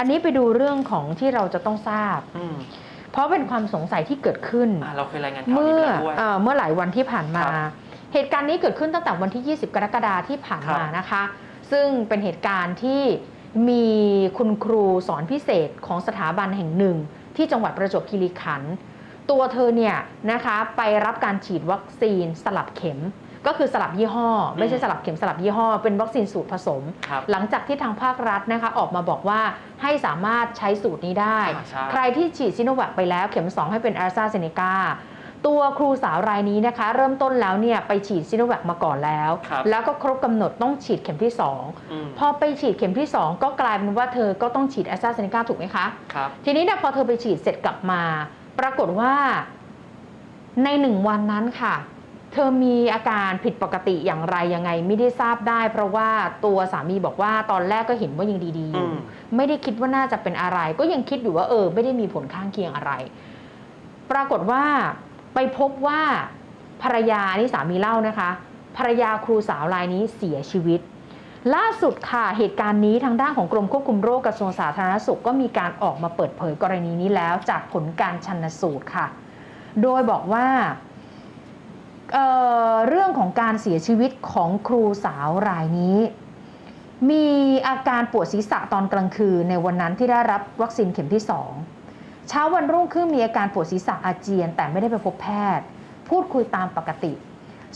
อันนี้ไปดูเรื่องของที่เราจะต้องทราบ อืมเพราะเป็นความสงสัยที่เกิดขึ้น อะเราเคยรายงานข่าวเมื่นี้อไปแล้วด้วย เอ่อเมื่อหลายวันที่ผ่านมา ครับเหตุการณ์นี้เกิดขึ้นตั้งแต่วันที่ 20 กรกฎาคมที่ผ่านครับมานะคะ ซึ่งเป็นเหตุการณ์ที่มีคุณครูสอนพิเศษของสถาบันแห่งหนึ่ง ที่จังหวัดประจวบคีรีขันธ์ตัวเธอเนี่ยนะคะไปรับการฉีดวัคซีนสลับเข็ม ก็คือสลับยี่ห้อ ไม่ใช่สลับเข็มสลับยี่ห้อ เป็นวัคซีนสูตรผสมครับหลังจากที่ทางภาครัฐนะคะออกมาบอกว่าให้สามารถใช้สูตรนี้ได้อ่าใช่ใครที่ฉีดซิโนแวคไปแล้วเข็ม 2 ให้เป็นแอสตราเซเนกาตัวครูสาวรายนี้นะคะ เริ่มต้นแล้วเนี่ยไปฉีดซิโนแวคมาก่อนแล้วครับแล้วก็ครบกำหนดต้องฉีดเข็มที่อืม2พอไปฉีดเข็มที่ 2 ก็กลายเป็นว่าเธอก็ต้องฉีดแอสตราเซเนกาถูกไหมคะครับทีนี้เนี่ยพอเธอไปฉีดเสร็จกลับมา ปรากฏว่าในหนึ่งวันนั้นค่ะ เธอมีอาการผิดปกติอย่างไรยังไงไม่ได้ทราบได้ เพราะว่าตัวสามีบอกว่าตอนแรกก็เห็นว่ายังดีๆออืยู่มไม่ได้คิดว่าน่าจะเป็นอะไร ก็ยังคิดอยู่ว่าเออ ไม่ได้มีผลข้างเคียงอะไร ปรากฏว่าไปพบว่าภรรยานี่สามีเล่านะคะ ภรรยาครูสาวรายนี้เสียชีวิต ล่าสุดค่ะเหตุการณ์นี้ทางด้านของกรมควบคุมโรคกระทรวงสาธารณสุขก็มีการออกมาเปิดเผยกรณีนี้แล้วจากผลการชันสูตรค่ะ โดยบอกว่า เอ่อเรื่องของการเสียชีวิตของครูสาวรายนี้ มีอาการปวดศีรษะตอนกลางคืนในวันนั้นที่ได้รับวัคซีนเข็มที่สองเช้าวันรุ่งขึ้นมีอาการปวดศีรษะอาเจียน แต่ไม่ได้ไปพบแพทย์ พูดคุยตามปกติ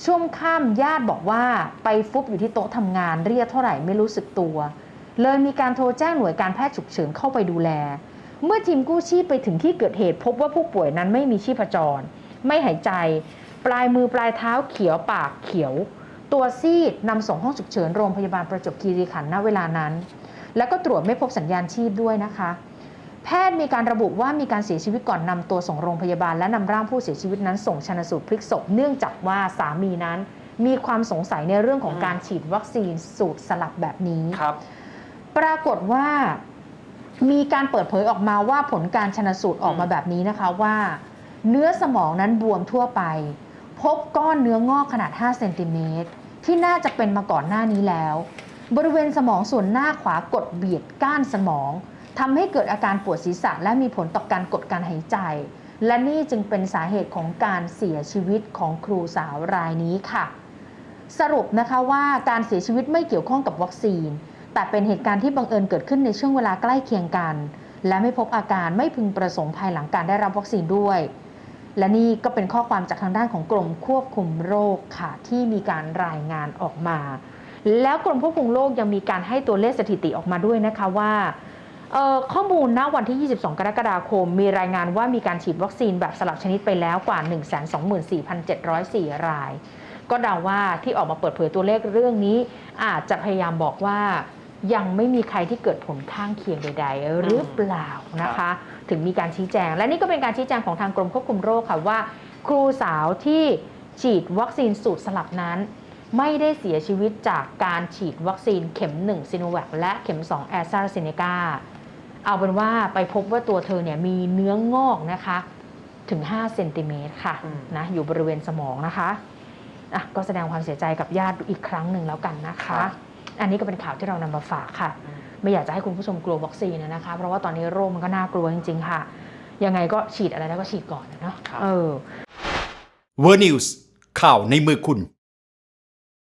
ช่วงค่ำญาติบอกว่าไปฟุบอยู่ที่โต๊ะทำงานเรียกเท่าไหร่ไม่รู้สึกตัว เลยมีการโทรแจ้งหน่วยการแพทย์ฉุกเฉินเข้าไปดูแล เมื่อทีมกู้ชีพไปถึงที่เกิดเหตุพบว่าผู้ป่วยนั้นไม่มีชีพจร ไม่หายใจ ปลายมือปลายเท้าเขียวปากเขียว ตัวซีดนำส่งห้องฉุกเฉินโรงพยาบาลประจวบคีรีขันธ์ณเวลานั้น แล้วก็ตรวจไม่พบสัญญาณชีพด้วยนะคะ แพทย์มีการระบุว่ามีการเสียชีวิตก่อนนำตัวส่งโรงพยาบาลและนำร่างผู้เสียชีวิตนั้นส่งชนสูตรพลิกศพเนื่องจากว่าสามีนั้น มีความสงสัยในเรื่องของอืมการฉีดวัคซีนสูตรสลับแบบนี้ครับปรากฏว่ามีการเปิดเผยออกมาว่าผลการชนสูตรออกมาแบบนี้นะคะว่า เนื้อสมองนั้นบวมทั่วไป พบก้อนเนื้องอกขนาด 5 เซนติเมตรที่น่าจะเป็นมาก่อนหน้านี้แล้ว บริเวณสมองส่วนหน้าขวากดเบียดก้านสมองทำให้เกิดอาการปวดศีรษะและมีผลต่อการกดการหายใจ และนี่จึงเป็นสาเหตุของการเสียชีวิตของครูสาวรายนี้ค่ะ สรุปนะคะว่าการเสียชีวิตไม่เกี่ยวข้องกับวัคซีน แต่เป็นเหตุการณ์ที่บังเอิญเกิดขึ้นในช่วงเวลาใกล้เคียงกัน และไม่พบอาการไม่พึงประสงค์ภายหลังการได้รับวัคซีนด้วย และนี่ก็เป็นข้อความจากทางด้านของกรมควบคุมโรคค่ะ ที่มีการรายงานออกมา แล้วกรมควบคุมโรคยังมีการให้ตัวเลขสถิติออกมาด้วยนะคะว่าข้อมูลณวันที่ 22 กรกฎาคม มีรายงานว่ามีการฉีดวัคซีนแบบสลับชนิดไปแล้วกว่า 124,704 ราย ก็เดาว่าที่ออกมาเปิดเผยตัวเลขเรื่องนี้ อาจจะพยายามบอกว่า ยังไม่มีใครที่เกิดผลข้างเคียงใด ๆ หรือเปล่านะคะ ถึงมีการชี้แจง และนี่ก็เป็นการชี้แจงของทางกรมควบคุมโรคค่ะว่า ครูสาวที่ฉีดวัคซีนสูตรสลับนั้น ไม่ได้เสียชีวิตจากการฉีดวัคซีนเข็ม1ซิโนแวคและเข็ม2แอสตราเซเนกาเอาเป็นว่าไปพบว่าตัวเธอเนี่ยมีเนื้องอกนะคะถึง5เซนติเมตรค่ะอืมนะอยู่บริเวณสมองนะคะอะก็แสดงความเสียใจกับญาติอีกครั้งหนึ่งแล้วกันนะคะ อันนี้ก็เป็นข่าวที่เรานำมาฝากค่ะอืมไม่อยากจะให้คุณผู้ชมกลัววัคซีนนะคะ เพราะว่าตอนนี้โรคมันก็น่ากลัวจริง ๆ ค่ะ ยังไงก็ฉีดอะไรแล้วก็ฉีดก่อนนะเนาะครับเออเวอร์นิวส์ข่าวในมือคุณ